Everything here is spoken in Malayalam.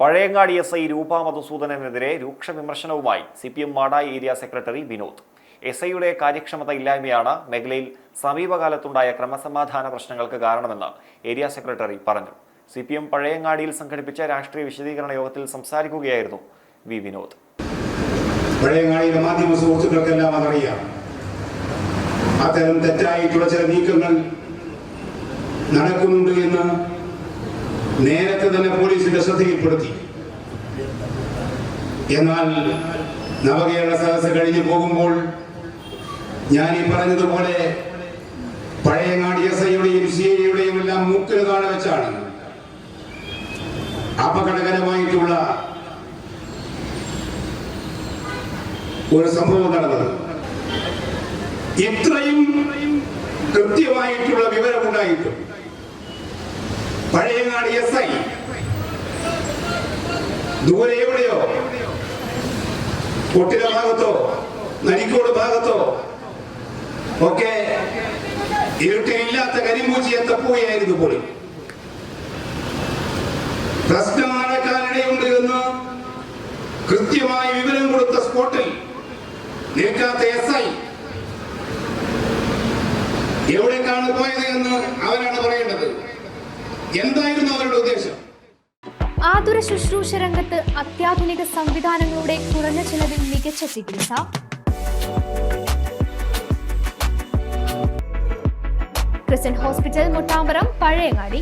പഴയങ്ങാടി എസ് ഐ രൂപ മധുസൂദനെതിരെ രൂക്ഷ വിമർശനവുമായി C P M Mada area secretary Vinod. S ഐയുടെ കാര്യക്ഷമത ഇല്ലായ്മയാണ് മേഖലയിൽ സമീപകാലത്തുണ്ടായ ക്രമസമാധാന പ്രശ്നങ്ങൾക്ക് കാരണമെന്ന് ഏരിയ സെക്രട്ടറി പറഞ്ഞു. സി പി എം പഴയങ്ങാടിയിൽ സംഘടിപ്പിച്ച രാഷ്ട്രീയ വിശദീകരണ യോഗത്തിൽ സംസാരിക്കുകയായിരുന്നു വി വിനോദ്. പഴയങ്ങാടിയിലെ മാധ്യമ സുഹൃത്തുക്കൾക്കെല്ലാം അതറിയാം. അത്തരം തെറ്റായിട്ടുള്ള ചില നീക്കങ്ങൾ നടക്കുന്നുണ്ട് എന്ന് നേരത്തെ തന്നെ പോലീസിന്റെ ശ്രദ്ധയിൽപ്പെടുത്തി. എന്നാൽ നവകേരള സദസ് കഴിഞ്ഞു പോകുമ്പോൾ ഞാൻ ഈ പറഞ്ഞതുപോലെ പഴയങ്ങാടി എസ് ഐയുടെയും സി ഐയുടെയും എല്ലാം മൂക്കിന് താഴെ വെച്ചാണ് അപകടകരമായിട്ടുള്ള ഒരു സംഭവം നടന്നത്. ഇത്രയും കൃത്യമായിട്ടുള്ള വിവരമുണ്ടായിട്ടും പഴയങ്ങാടി എസ് ഐ. ദൂരെ എവിടെയോ? കൊട്ടില ഭാഗത്തോ? നരിക്കോട് ഭാഗത്തോ? ഒക്കെ ഇരുട്ടിലില്ലാത്ത കരിമൂച്ചിയെ തപ്പുകയായിരുന്നു പോലും പ്രശ്നം നടക്കാനിടയുണ്ട് എന്ന് കൃത്യമായി വിവരം കൊടുത്ത സ്പോട്ടിൽ നിൽക്കാത്ത എസ് ഐ. എവിടേക്കാണ് പോയത് എന്ന് അവരാണ് പറയേണ്ടത്? എന്തായിരുന്നു അവരുടെ ഉദ്ദേശം? ആതുര ശുശ്രൂഷ രംഗത്ത് അത്യാധുനിക സംവിധാനങ്ങളുടെ കുറഞ്ഞ ചിലവിൽ മികച്ച ചികിത്സ. Christian hospital Muttamparam Pazhayangadi.